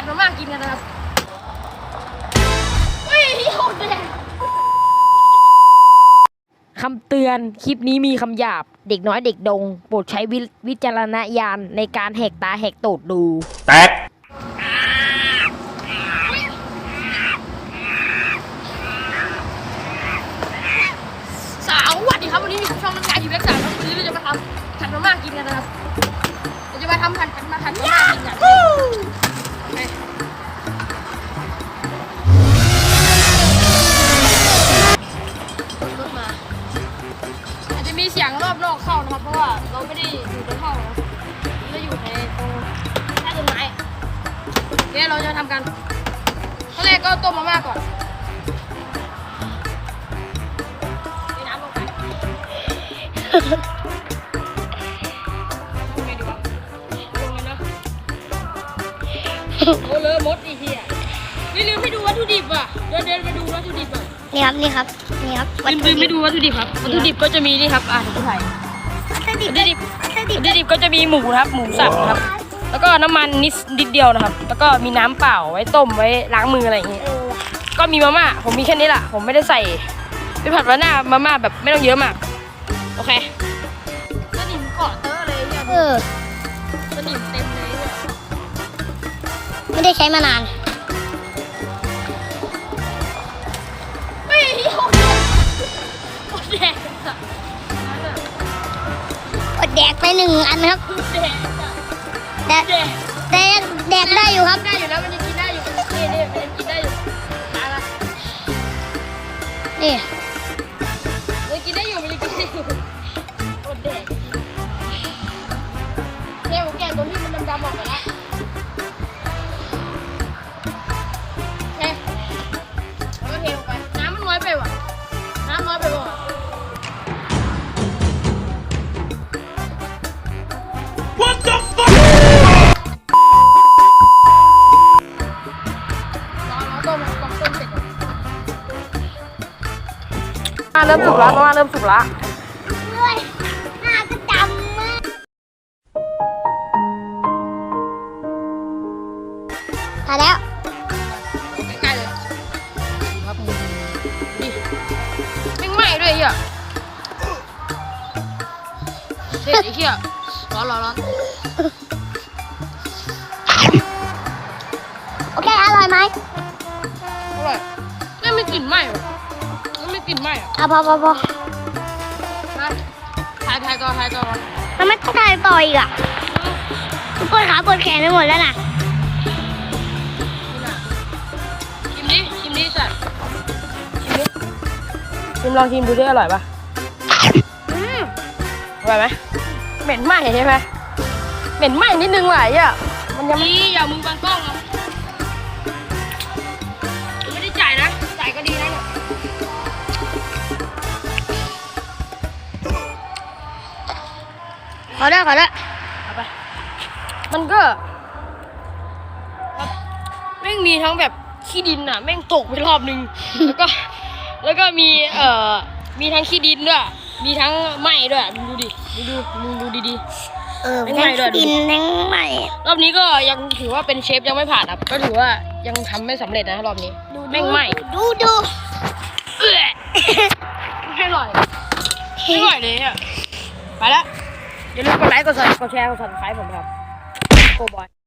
ผัดมาม่ากินกันนะครับเฮ้ยโหดแดงคำเตือน คลิปนี้มีคำหยาบ เด็กน้อยเด็กดง โปรดใช้วิวิจารณญาณในการแหกตาแหกตูดดู แตกสาวสวัสดีครับวันนี้มีช่องน้ำยาอยู่และสาวครับวันนี้เราจะมาทำผัดมาม่ากินกันนะครับเราจะมาทำผัดผัดมาผัดมาม่ากินกัน นอกเข้านะครับ เพราะว่าเราไม่ได้อยู่ในห้องนะเราอยู่ในตรงใต้ต้นไม้เดี๋ยวเราจะทำกันขั้นแรกก็ต้มมาม่าก่อนมีน้ำลงไปทำไงดีวะลงเลยนะโอ้เลอะมดอีเหี้ยนี่ลืมไม่ดูวัตถุดิบอะเดินเดินไปดูวัตถุดิบอะ นี่ครับนี่ครับนี่ครับลืมลืมไม่ดูวัตถุดิบครับวัตถุดิบก็จะมีนี่ครับอะเดี๋ยวจะถ่ายวัตถุดิบวัตถุดิบวัตถุดิบวัตถุดิบก็จะมีหมูนะครับ หมูสับนะครับ แล้วก็น้ำมันนิดนิดเดียวนะครับ แล้วก็มีน้ำเปล่าไว้ต้มไว้ล้างมืออะไรอย่างงี้เออก็มีมาม่าผมมีแค่นี้แหละผมไม่ได้ใส่ไปผัดว่าหน้ามาม่าแบบไม่ต้องเยอะมาก โอเคสนิมเกาะเตอะเลยเนี่ยเออสนิมเต็มเลยเนี่ยไม่ได้ใช้มานาน ดแดงอะนั่นอะอดแดกไปหนึ่งอันครับแดงอะแต่แดงแต่แดกได้อยู่ครับ ได้อยู่แล้วมันยังกินได้อยู่นี่นี่มันยังกินได้อยู่ตายละนี่มัน เริ่มสุกแล้วมาม่าเริ่มสุกแล้วเฮ้ยหน้าก็ดำมากถ่ายแล้วใกล้ๆเลยครับมึงดิไม่งไหม้ด้วยไอ้เหี้ยเด็ดไอ้เหี้ยร้อนร้อนร้อนโอเค อร่อยไหมอร่อยไม่ไม่กลิ่นไหม้หร อไม่ไม่กลิ่นไหม้อะอะพอพอพอมาถ่ายถ่ายก่อนถ่ายก่อนทำไมต้องถ่ายต่ออีกอะปวดขาปวดแขนไปหมดแล้วน่ะชิมดิชิมดิสัตว์ชิมดิชิมลองชิมดูดิอร่อยปะอืมอร่อยไหมเหม็นไหม้ใช่ไหมเหม็นไหม้นิดนึงว่ะไอ้เหี้ยมันยังไม่อย่ามึงบังกล้องอะ ขอได้ขอได้เอาไปมันก็ครับแม่งมีทั้งแบบขี้ดินอะแม่งตกไปรอบนึง แล้วก็ แล้วก็มีเอ่อมีทั้งขี้ดินด้วย มีทั้งไหม้ด้วยมึงดูดิมึงดูมึงดูดีเออไม่แม่ไหม้งด้วยดูดินแม่งใหม่ๆรอบนี้ก็ยังถือว่าเป็นเชฟยังไม่ผ่านครับก็ถือว่ายังทำไม่สำเร็จนะรอบนี้แม่งไหม้ดูดูเอื้อไม่อร่อยไม่อร่อยเลยอะไปแล้ว อย่าลืมกดไลค์กดซับกดแชร์กดซับสไครต์ผมครับโกบอย